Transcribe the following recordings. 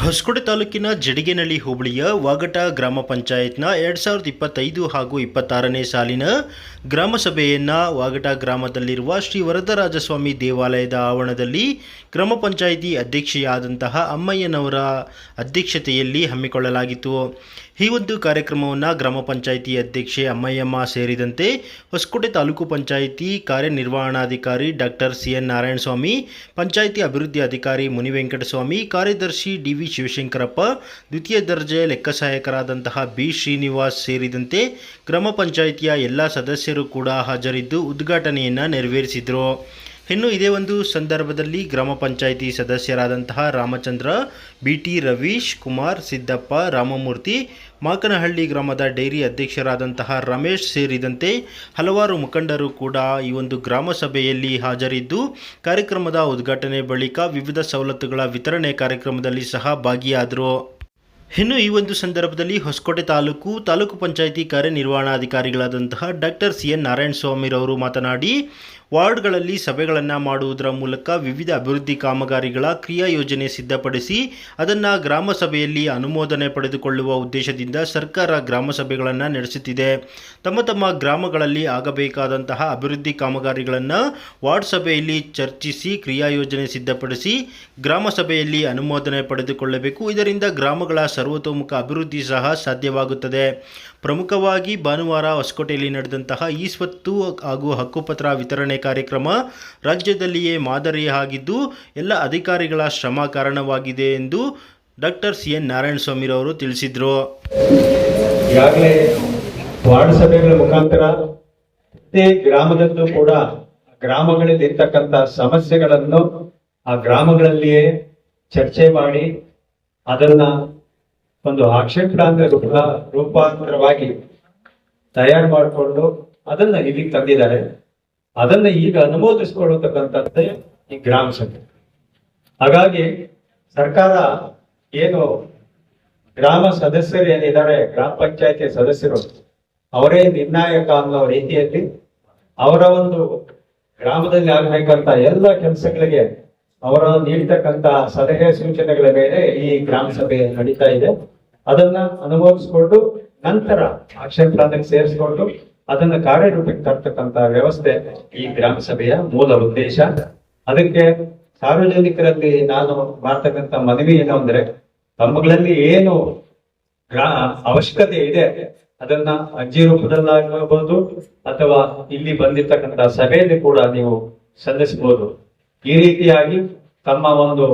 ಹೊಸಕೋಟೆ ತಾಲೂಕಿನ ಜಡಿಗೆನಳ್ಳಿ ಹೋಬಳಿಯ ವಾಗಟ ಗ್ರಾಮ ಪಂಚಾಯತ್ನ ಎರಡು ಸಾವಿರದ ಇಪ್ಪತ್ತೈದು ಹಾಗೂ ಇಪ್ಪತ್ತಾರನೇ ಸಾಲಿನ ಗ್ರಾಮ ಸಭೆಯನ್ನು ವಾಗಟ ಗ್ರಾಮದಲ್ಲಿರುವ ಶ್ರೀ ವರದರಾಜಸ್ವಾಮಿ ದೇವಾಲಯದ ಆವರಣದಲ್ಲಿ ಗ್ರಾಮ ಪಂಚಾಯಿತಿ ಅಧ್ಯಕ್ಷೆಯಾದಂತಹ ಅಮ್ಮಯ್ಯನವರ ಅಧ್ಯಕ್ಷತೆಯಲ್ಲಿ ಹಮ್ಮಿಕೊಳ್ಳಲಾಗಿತ್ತು. ಈ ಒಂದು ಕಾರ್ಯಕ್ರಮವನ್ನು ಗ್ರಾಮ ಪಂಚಾಯಿತಿ ಅಧ್ಯಕ್ಷೆ ಅಮ್ಮಯ್ಯಮ್ಮ ಸೇರಿದಂತೆ ಹೊಸಕೋಟೆ ತಾಲೂಕು ಪಂಚಾಯಿತಿ ಕಾರ್ಯನಿರ್ವಹಣಾಧಿಕಾರಿ doctor C N Narayanaswamy, panchayat ಅಭಿವೃದ್ಧಿ ಅಧಿಕಾರಿ ಮುನಿವೆಂಕಟಸ್ವಾಮಿ, ಕಾರ್ಯದರ್ಶಿ ಡಿ ಶಿವಶಂಕರಪ್ಪ, ದ್ವಿತೀಯ ದರ್ಜೆಯ ಲೆಕ್ಕ ಸಹಾಯಕರಾದಂತಹ ಬಿ ಶ್ರೀನಿವಾಸ್ ಸೇರಿದಂತೆ ಗ್ರಾಮ ಪಂಚಾಯಿತಿಯ ಎಲ್ಲ ಸದಸ್ಯರು ಕೂಡ ಹಾಜರಿದ್ದು ಉದ್ಘಾಟನೆಯನ್ನು ನೆರವೇರಿಸಿದರು. ಇನ್ನು ಇದೇ ಒಂದು ಸಂದರ್ಭದಲ್ಲಿ ಗ್ರಾಮ ಪಂಚಾಯಿತಿ ಸದಸ್ಯರಾದಂತಹ ರಾಮಚಂದ್ರ ಬಿ ಟಿ ರವೀಶ್, ಕುಮಾರ್ ಸಿದ್ದಪ್ಪ, ರಾಮಮೂರ್ತಿ, ಮಾಕನಹಳ್ಳಿ ಗ್ರಾಮದ ಡೈರಿ ಅಧ್ಯಕ್ಷರಾದಂತಹ ರಮೇಶ್ ಸೇರಿದಂತೆ ಹಲವಾರು ಮುಖಂಡರು ಕೂಡ ಈ ಒಂದು ಗ್ರಾಮ ಸಭೆಯಲ್ಲಿ ಹಾಜರಿದ್ದು, ಕಾರ್ಯಕ್ರಮದ ಉದ್ಘಾಟನೆ ಬಳಿಕ ವಿವಿಧ ಸವಲತ್ತುಗಳ ವಿತರಣೆ ಕಾರ್ಯಕ್ರಮದಲ್ಲಿ ಸಹ ಭಾಗಿಯಾದರು. ಇನ್ನು ಈ ಒಂದು ಸಂದರ್ಭದಲ್ಲಿ ಹೊಸಕೋಟೆ ತಾಲೂಕು ತಾಲೂಕು ಪಂಚಾಯಿತಿ ಕಾರ್ಯನಿರ್ವಹಣಾಧಿಕಾರಿಗಳಾದಂತಹ ಡಾಕ್ಟರ್ ಸಿ ಎನ್ ನಾರಾಯಣ ಸ್ವಾಮಿರವರು ಮಾತನಾಡಿ ವಾರ್ಡ್ಗಳಲ್ಲಿ ಸಭೆಗಳನ್ನು ಮಾಡುವುದರ ಮೂಲಕ ವಿವಿಧ ಅಭಿವೃದ್ಧಿ ಕಾಮಗಾರಿಗಳ ಕ್ರಿಯಾ ಯೋಜನೆ ಸಿದ್ಧಪಡಿಸಿ ಅದನ್ನು ಗ್ರಾಮ ಸಭೆಯಲ್ಲಿ ಅನುಮೋದನೆ ಪಡೆದುಕೊಳ್ಳುವ ಉದ್ದೇಶದಿಂದ ಸರ್ಕಾರ ಗ್ರಾಮ ಸಭೆಗಳನ್ನು ನಡೆಸುತ್ತಿದೆ. ತಮ್ಮ ತಮ್ಮ ಗ್ರಾಮಗಳಲ್ಲಿ ಆಗಬೇಕಾದಂತಹ ಅಭಿವೃದ್ಧಿ ಕಾಮಗಾರಿಗಳನ್ನು ವಾರ್ಡ್ ಸಭೆಯಲ್ಲಿ ಚರ್ಚಿಸಿ ಕ್ರಿಯಾ ಯೋಜನೆ ಸಿದ್ಧಪಡಿಸಿ ಗ್ರಾಮ ಸಭೆಯಲ್ಲಿ ಅನುಮೋದನೆ ಪಡೆದುಕೊಳ್ಳಬೇಕು. ಇದರಿಂದ ಗ್ರಾಮಗಳ ಸರ್ವತೋಮುಖ ಅಭಿವೃದ್ಧಿ ಸಹ ಸಾಧ್ಯವಾಗುತ್ತದೆ. ಪ್ರಮುಖವಾಗಿ ಭಾನುವಾರ ಹೊಸಕೋಟೆಯಲ್ಲಿ ನಡೆದಂತಹ ಈ ಸ್ವತ್ತು ಹಾಗೂ ಹಕ್ಕುಪತ್ರ ವಿತರಣೆ ಕಾರ್ಯಕ್ರಮ ರಾಜ್ಯದಲ್ಲಿಯೇ ಮಾದರಿಯಾಗಿದ್ದು ಎಲ್ಲ ಅಧಿಕಾರಿಗಳ ಶ್ರಮ ಕಾರಣವಾಗಿದೆ ಎಂದು ಡಾಕ್ಟರ್ ಸಿ ಎನ್ ನಾರಾಯಣಸ್ವಾಮಿರವರು ತಿಳಿಸಿದರು. ಈಗಾಗಲೇ ವಾರ್ಡ್ ಸಭೆಗಳ ಮುಖಾಂತರ ಗ್ರಾಮದಲ್ಲೂ ಕೂಡ ಗ್ರಾಮಗಳಲ್ಲಿ ಇರ್ತಕ್ಕಂಥ ಸಮಸ್ಯೆಗಳನ್ನು ಆ ಗ್ರಾಮಗಳಲ್ಲಿಯೇ ಚರ್ಚೆ ಮಾಡಿ ಅದನ್ನ ಒಂದು ಆಕ್ಷೇಪಣಾಂತರ ರೂಪ ರೂಪಾಂತರವಾಗಿ ತಯಾರು ಮಾಡಿಕೊಂಡು ಅದನ್ನ ಇಲ್ಲಿಗೆ ತಂದಿದ್ದಾರೆ. ಅದನ್ನ ಈಗ ಅನುಮೋದಿಸಿಕೊಳ್ಳತಕ್ಕಂಥದ್ದೇ ಈ ಗ್ರಾಮ ಸಭೆ. ಹಾಗಾಗಿ ಸರ್ಕಾರ ಏನು ಗ್ರಾಮ ಸದಸ್ಯರು ಏನಿದ್ದಾರೆ ಗ್ರಾಮ ಪಂಚಾಯತಿ ಸದಸ್ಯರು, ಅವರೇ ನಿರ್ಣಾಯಕ ಅನ್ನೋ ರೀತಿಯಲ್ಲಿ ಅವರ ಒಂದು ಗ್ರಾಮದಲ್ಲಿ ಆಗಬೇಕಂತ ಎಲ್ಲ ಕೆಲಸಗಳಿಗೆ ಅವರ ನೀಡತಕ್ಕಂತ ಸಲಹೆ ಸೂಚನೆಗಳ ಮೇಲೆ ಈ ಗ್ರಾಮ ಸಭೆ ನಡೀತಾ ಇದೆ. ಅದನ್ನ ಅನುಭವಿಸಿಕೊಂಡು ನಂತರ ಆಕ್ಷನ್ ಪ್ಲಾನ್ ಸೇರಿಸಿಕೊಂಡು ಅದನ್ನ ಕಾರ್ಯರೂಪಕ್ಕೆ ತರ್ತಕ್ಕಂತ ವ್ಯವಸ್ಥೆ ಈ ಗ್ರಾಮ ಸಭೆಯ ಮೂಲ ಉದ್ದೇಶ. ಅದಕ್ಕೆ ಸಾರ್ವಜನಿಕರಲ್ಲಿ ನಾನು ಮಾಡ್ತಕ್ಕಂತ ಮನವಿ ಏನು ಅಂದ್ರೆ, ತಮ್ಮಗಳಲ್ಲಿ ಏನು ಗ್ರಾ, ಅವಶ್ಯಕತೆ ಇದೆ, ಅದನ್ನ ಅರ್ಜಿ ರೂಪದಲ್ಲಾಗಬಹುದು ಅಥವಾ ಇಲ್ಲಿ ಬಂದಿರ್ತಕ್ಕಂಥ ಸಭೆಯಲ್ಲಿ ಕೂಡ ನೀವು ಸಲ್ಲಿಸಬಹುದು. ಈ ರೀತಿಯಾಗಿ ತಮ್ಮ ಒಂದು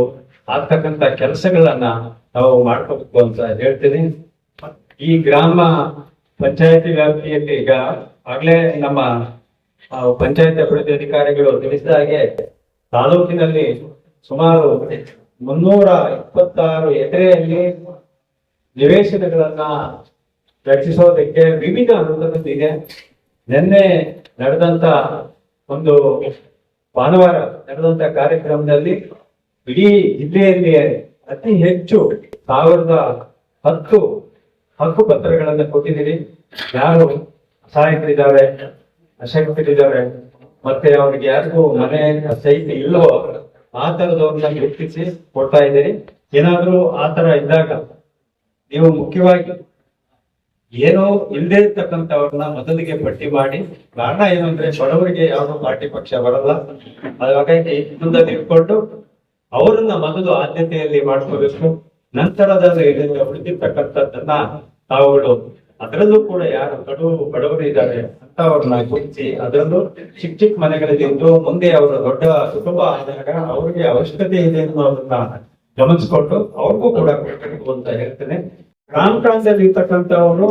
ಆಗ್ತಕ್ಕಂಥ ಕೆಲಸಗಳನ್ನ ನಾವು ಮಾಡ್ಕೋಬೇಕು ಅಂತ ಹೇಳ್ತೀನಿ. ಈ ಗ್ರಾಮ ಪಂಚಾಯತಿ ವ್ಯಾಪ್ತಿಯಲ್ಲಿ ಈಗ ಆಗ್ಲೇ ನಮ್ಮ ಪಂಚಾಯತ್ ಅಭಿವೃದ್ಧಿ ಅಧಿಕಾರಿಗಳು ತಿಳಿಸಿದ ಹಾಗೆ ತಾಲೂಕಿನಲ್ಲಿ ಸುಮಾರು ಮುನ್ನೂರ ಇಪ್ಪತ್ತಾರು ಎಕರೆಯಲ್ಲಿ ನಿವೇಶನಗಳನ್ನ ರಚಿಸೋದಕ್ಕೆ ವಿವಿಧ ಅನುದಾನದಿದೆ ನಿನ್ನೆ ನಡೆದಂತ ಒಂದು ಭಾನುವಾರ ನಡೆದಂತ ಕಾರ್ಯಕ್ರಮದಲ್ಲಿ ಇಡೀ ಜಿಲ್ಲೆಯಲ್ಲಿ ಅತಿ ಹೆಚ್ಚು ಸಾವಿರದ ಹತ್ತು ಹಕ್ಕು ಪತ್ರಗಳನ್ನ ಕೊಟ್ಟಿದ್ದೀರಿ. ಯಾರು ಸಹಾಯಕರಿದ್ದಾರೆ ಅಶಕ್ತರಿದ್ದಾರೆ ಮತ್ತೆ ಅವ್ರಿಗೆ ಯಾರಿಗೂ ಮನೆ ಸಹಿತ ಇಲ್ಲೋ, ಆ ತರದವ್ರನ್ನ ಗುರುತಿಸಿ ಕೊಡ್ತಾ ಇದ್ದೀರಿ. ಏನಾದ್ರೂ ಆ ತರ ಇದ್ದಾಗ ನೀವು ಮುಖ್ಯವಾಗಿ ಏನೋ ಇಲ್ಲದೆ ಇರ್ತಕ್ಕಂಥವ್ರನ್ನ ಮೊದಲಿಗೆ ಪಟ್ಟಿ ಮಾಡಿ, ಕಾರಣ ಏನು ಅಂದ್ರೆ ಬಡವರಿಗೆ ಯಾವುದೋ ಪಾರ್ಟಿ ಪಕ್ಷ ಬರಲ್ಲ. ಹಾಗಾಗಿ ಮುಂದೆ ತಿಳ್ಕೊಂಡು ಅವರನ್ನ ಮೊದಲು ಆದ್ಯತೆಯಲ್ಲಿ ಮಾಡ್ಕೋಬೇಕು. ನಂತರದಲ್ಲಿ ಉಳಿದಿರ್ತಕ್ಕಂಥದ್ದನ್ನ ತಾವುಗಳು ಅದರಲ್ಲೂ ಕೂಡ ಯಾರು ಕಡು, ಬಡವರು ಇದ್ದಾರೆ ಅಂತವ್ರನ್ನ ಗುರುತಿಸಿ ಅದರಲ್ಲೂ ಚಿಕ್ಕ ಚಿಕ್ಕ ಮನೆಗಳಿದ್ದು ಮುಂದೆ ಅವರು ದೊಡ್ಡ ಕುಟುಂಬ ಆದಾಗ ಅವ್ರಿಗೆ ಅವಶ್ಯಕತೆ ಇದೆ ಅನ್ನೋದನ್ನ ಗಮನಿಸ್ಕೊಂಡು ಅವ್ರಿಗೂ ಕೂಡ ಕೊಡ್ಬೇಕು ಅಂತ ಹೇಳ್ತೇನೆ. ಗ್ರಾಮ ಪ್ರಾಂತದಲ್ಲಿ ಇರ್ತಕ್ಕಂಥವ್ರು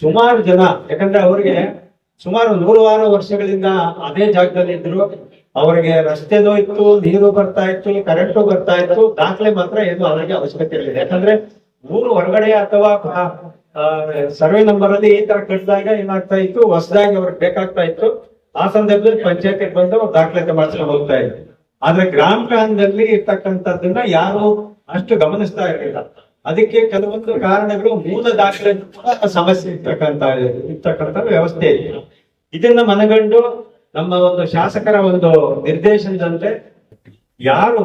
ಸುಮಾರು ಜನ, ಯಾಕಂದ್ರೆ ಅವರಿಗೆ ಸುಮಾರು ನೂರಾರು ವರ್ಷಗಳಿಂದ ಅದೇ ಜಾಗದಲ್ಲಿ ಇದ್ರು. ಅವರಿಗೆ ರಸ್ತೆನೂ ಇತ್ತು ನೀರು ಬರ್ತಾ ಇತ್ತು ಕರೆಂಟು ಬರ್ತಾ ಇತ್ತು, ದಾಖಲೆ ಮಾತ್ರ ಏನು ಅವರಿಗೆ ಅವಶ್ಯಕತೆ ಇರಲಿಲ್ಲ. ಯಾಕಂದ್ರೆ ಊರು ಹೊರಗಡೆ ಅಥವಾ ಸರ್ವೆ ನಂಬರ್ ಅಲ್ಲಿ ಈ ತರ ಕಟ್ಟಿದಾಗ ಏನಾಗ್ತಾ ಇತ್ತು, ಹೊಸದಾಗಿ ಅವ್ರಿಗೆ ಬೇಕಾಗ್ತಾ ಇತ್ತು. ಆ ಸಂದರ್ಭದಲ್ಲಿ ಪಂಚಾಯತ್ ಬಂದು ದಾಖಲಾತಿ ಮಾಡ್ಸ್ಕೊಂಡು ಹೋಗ್ತಾ ಇದ್ರು. ಆದ್ರೆ ಗ್ರಾಮ ಪ್ರಾಂತದಲ್ಲಿ ಇರ್ತಕ್ಕಂಥದ್ದನ್ನ ಯಾರು ಅಷ್ಟು ಗಮನಿಸ್ತಾ ಇರಲಿಲ್ಲ. ಅದಕ್ಕೆ ಕೆಲವೊಂದು ಕಾರಣಗಳು ಮೂಲ ದಾಖಲೆ ಕೂಡ ಸಮಸ್ಯೆ ಇರ್ತಕ್ಕಂತ ಇರ್ತಕ್ಕಂಥ ವ್ಯವಸ್ಥೆ ಇದೆ. ಇದನ್ನ ಮನಗಂಡು ನಮ್ಮ ಒಂದು ಶಾಸಕರ ಒಂದು ನಿರ್ದೇಶನದಂತೆ ಯಾರು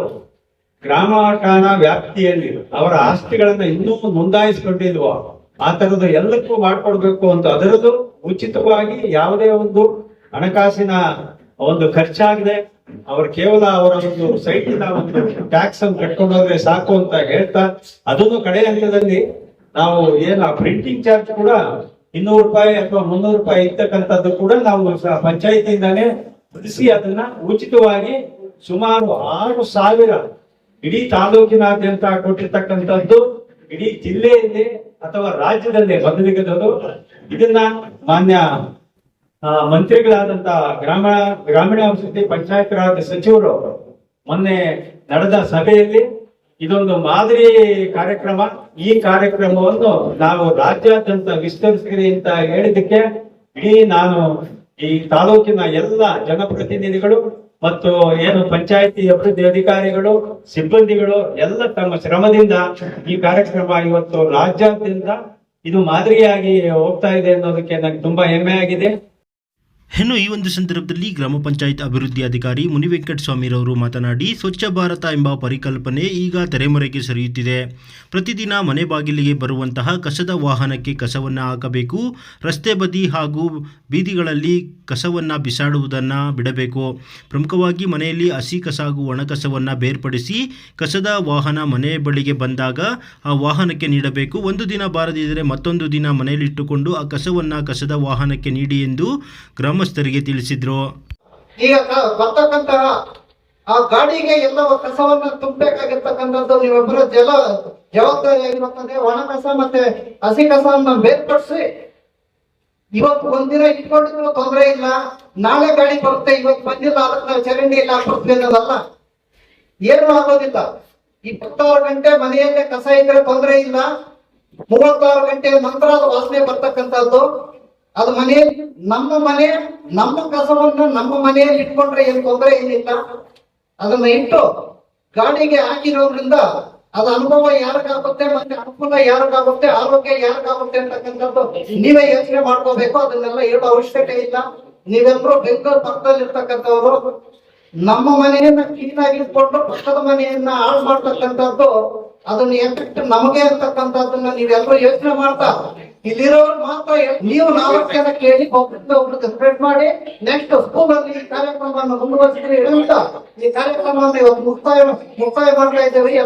ಗ್ರಾಮ ಠಾಣಾ ವ್ಯಾಪ್ತಿಯಲ್ಲಿ ಅವರ ಆಸ್ತಿಗಳನ್ನ ಇನ್ನೂ ನೋಂದಾಯಿಸಿಕೊಂಡಿಲ್ವೋ ಆ ತರದ ಎಲ್ಲಕ್ಕೂ ಮಾಡ್ಕೊಡ್ಬೇಕು ಅಂತ ಅದರದ್ದು ಉಚಿತವಾಗಿ ಯಾವುದೇ ಒಂದು ಹಣಕಾಸಿನ ಒಂದು ಖರ್ಚಾಗಿದೆ. ಅವರು ಕೇವಲ ಅವರ ಒಂದು ಸೈಟಿನ ಒಂದು ಟ್ಯಾಕ್ಸ್ ಅನ್ನು ಕಟ್ಕೊಂಡು ಹೋದ್ರೆ ಸಾಕು ಅಂತ ಹೇಳ್ತಾ, ಅದನ್ನು ಕಡೆ ಹಂತದಲ್ಲಿ ನಾವು ಏನು ಪ್ರಿಂಟಿಂಗ್ ಚಾರ್ಜ್ ಕೂಡ ಇನ್ನೂರು ರೂಪಾಯಿ ಅಥವಾ ಮುನ್ನೂರು ರೂಪಾಯಿ ಇರ್ತಕ್ಕಂಥದ್ದು ಕೂಡ ನಾವು ಪಂಚಾಯತಿಯಿಂದಾನೇ ಬಿಡಿಸಿ ಅದನ್ನ ಉಚಿತವಾಗಿ ಸುಮಾರು ಆರು ಸಾವಿರ ಇಡೀ ತಾಲೂಕಿನಾದ್ಯಂತ ಕೊಟ್ಟಿರ್ತಕ್ಕಂಥದ್ದು ಇಡೀ ಜಿಲ್ಲೆಯಲ್ಲಿ ಅಥವಾ ರಾಜ್ಯದಲ್ಲಿ ಮೊದಲಿಗದದು ಇದನ್ನ ಮಾನ್ಯ ಮಂತ್ರಿಗಳಾದಂತ ಗ್ರಾಮ, ಗ್ರಾಮೀಣಾಭಿವೃದ್ಧಿ ಪಂಚಾಯತ್ ರಾಜ್ ಸಚಿವರು ಮೊನ್ನೆ ನಡೆದ ಸಭೆಯಲ್ಲಿ ಇದೊಂದು ಮಾದರಿ ಕಾರ್ಯಕ್ರಮ. ಈ ಕಾರ್ಯಕ್ರಮವನ್ನು ನಾವು ರಾಜ್ಯಾದ್ಯಂತ ವಿಸ್ತರಿಸ್ತೀರಿ ಅಂತ ಹೇಳಿದ್ದಕ್ಕೆ ಇಡೀ ನಾನು ಈ ತಾಲೂಕಿನ ಎಲ್ಲ ಜನಪ್ರತಿನಿಧಿಗಳು ಮತ್ತು ಏನು ಪಂಚಾಯತಿ ಅಭಿವೃದ್ಧಿ ಅಧಿಕಾರಿಗಳು, ಸಿಬ್ಬಂದಿಗಳು ಎಲ್ಲ ತಮ್ಮ ಶ್ರಮದಿಂದ ಈ ಕಾರ್ಯಕ್ರಮ ಇವತ್ತು ರಾಜ್ಯಾದ್ಯಂತ ಇದು ಮಾದರಿಯಾಗಿ ಹೋಗ್ತಾ ಇದೆ ಅನ್ನೋದಕ್ಕೆ ನನಗೆ ತುಂಬಾ ಹೆಮ್ಮೆ ಆಗಿದೆ ಇನ್ನು ಈ ಒಂದು ಸಂದರ್ಭದಲ್ಲಿ ಗ್ರಾಮ ಪಂಚಾಯತ್ ಅಭಿವೃದ್ಧಿ ಅಧಿಕಾರಿ ಮುನಿವೆಂಕಟಸ್ವಾಮಿರವರು ಸ್ವಾಮಿರವರು ಮಾತನಾಡಿ, ಸ್ವಚ್ಛ ಭಾರತ ಎಂಬ ಪರಿಕಲ್ಪನೆ ಈಗ ತೆರೆಮರೆಗೆ ಸರಿಯುತ್ತಿದೆ. ಪ್ರತಿದಿನ ಮನೆ ಬಾಗಿಲಿಗೆ ಬರುವಂತಹ ಕಸದ ವಾಹನಕ್ಕೆ ಕಸವನ್ನು ಹಾಕಬೇಕು. ರಸ್ತೆ ಬದಿ ಹಾಗೂ ಬೀದಿಗಳಲ್ಲಿ ಕಸವನ್ನು ಬಿಸಾಡುವುದನ್ನು ಬಿಡಬೇಕು. ಪ್ರಮುಖವಾಗಿ ಮನೆಯಲ್ಲಿ ಹಸಿ ಕಸ ಹಾಗೂ ಒಣ ಕಸವನ್ನು ಬೇರ್ಪಡಿಸಿ ಕಸದ ವಾಹನ ಮನೆ ಬಳಿಗೆ ಬಂದಾಗ ಆ ವಾಹನಕ್ಕೆ ನೀಡಬೇಕು. ಒಂದು ದಿನ ಬಾರದಿದ್ದರೆ ಮತ್ತೊಂದು ದಿನ ಮನೆಯಲ್ಲಿಟ್ಟುಕೊಂಡು ಆ ಕಸವನ್ನು ಕಸದ ವಾಹನಕ್ಕೆ ನೀಡಿ ಎಂದು ಗ್ರಾಮಸ್ಥರಿಗೆ ತಿಳಿಸಿದ್ರು. ಈಗ ಬರ್ತಕ್ಕಂತಹ ಆ ಗಾಡಿಗೆ ಎಲ್ಲ ಕಸವನ್ನ ತುಂಬಬೇಕಾಗಿರ್ತಕ್ಕಂಥದ್ದು ನೀವೊಬ್ಬರ ಜಲ ಜವಾಬ್ದಾರಿ ಆಗಿರುತ್ತದೆ ಒಣ ಕಸ ಮತ್ತೆ ಹಸಿ ಕಸವನ್ನ ಬೇರ್ಪಡಿಸಿ ಇವತ್ತು ಒಂದಿನ ಇಟ್ಕೊಂಡಿದ್ರು ತೊಂದರೆ ಇಲ್ಲ. ನಾಳೆ ಗಾಡಿ ಬರುತ್ತೆ, ಇವತ್ತು ಬಂದಿಲ್ಲ, ಅದಕ್ಕೆ ಚರಂಡಿ ಇಲ್ಲ ಹಾಕ್ಬಿಡ್ತೀವಿ ಅನ್ನೋದಲ್ಲ. ಏನು ಆಗೋದಿಲ್ಲ. ಇಪ್ಪತ್ತಾರು ಗಂಟೆ ಮನೆಯಲ್ಲೇ ಕಸ ಇದ್ರೆ ತೊಂದರೆ ಇಲ್ಲ. ಮೂವತ್ತಾರು ಗಂಟೆ ನಂತರ ಅದು ವಾಸನೆ ಬರ್ತಕ್ಕಂಥದ್ದು. ಅದು ಮನೆಯಲ್ಲಿ ನಮ್ಮ ಮನೆ, ನಮ್ಮ ಕಸವನ್ನ ನಮ್ಮ ಮನೆಯಲ್ಲಿ ಇಟ್ಕೊಂಡ್ರೆ ಏನು ತೊಂದರೆ ಏನಿಲ್ಲ? ಅದನ್ನ ಇಟ್ಟು ಗಾಡಿಗೆ ಹಾಕಿರೋದ್ರಿಂದ ಅದ ಅನುಭವ ಯಾರಿಗಾಗುತ್ತೆ ಮತ್ತೆ ಅನುಕೂಲ ಯಾರಿಗಾಗುತ್ತೆ, ಆರೋಗ್ಯ ಯಾರಿಗಾಗುತ್ತೆ ಅಂತಕ್ಕಂಥದ್ದು ನೀವೇ ಯೋಚನೆ ಮಾಡ್ಕೋಬೇಕು, ಅದನ್ನೆಲ್ಲ ಹೇಳೋ ಅವಶ್ಯಕತೆ ಇಲ್ಲ. ನೀವೆಲ್ಲರೂ ಬೆಂಗಳೂರು ಪಕ್ಕದಲ್ಲಿ ಇರ್ತಕ್ಕಂಥವ್ರು ನಮ್ಮ ಮನೆಯನ್ನ ಕ್ಲೀನ್ ಆಗಿ ಇಟ್ಕೊಂಡು ಪಕ್ಕದ ಮನೆಯನ್ನ ಹಾಳು ಮಾಡ್ತಕ್ಕಂಥದ್ದು ಅದನ್ನ ಎಫೆಕ್ಟ್ ನಮಗೆ ಅಂತಕ್ಕಂಥದ್ದನ್ನ ನೀವೆಲ್ಲರೂ ಯೋಚನೆ ಮಾಡ್ತಾ ಇಲ್ಲಿರೋರು ಮಾತ್ರ ನೀವು ನಾಲ್ಕು ಕೇಳಿ ಒಬ್ಬರಿಂದ ಒಬ್ರು ಮಾಡಿ ನೆಕ್ಸ್ಟ್ ಸ್ಕೂಲ್ ಅಲ್ಲಿ ಈ ಕಾರ್ಯಕ್ರಮವನ್ನು ಮುಂದುವರಿಸಿದ್ರೆ ಅಂತ. ಈ ಕಾರ್ಯಕ್ರಮವನ್ನು ಇವತ್ತು ಮುಕ್ತಾಯ ಮುಕ್ತಾಯ ಮಾಡ್ತಾ ಇದ್ದೇವೆ.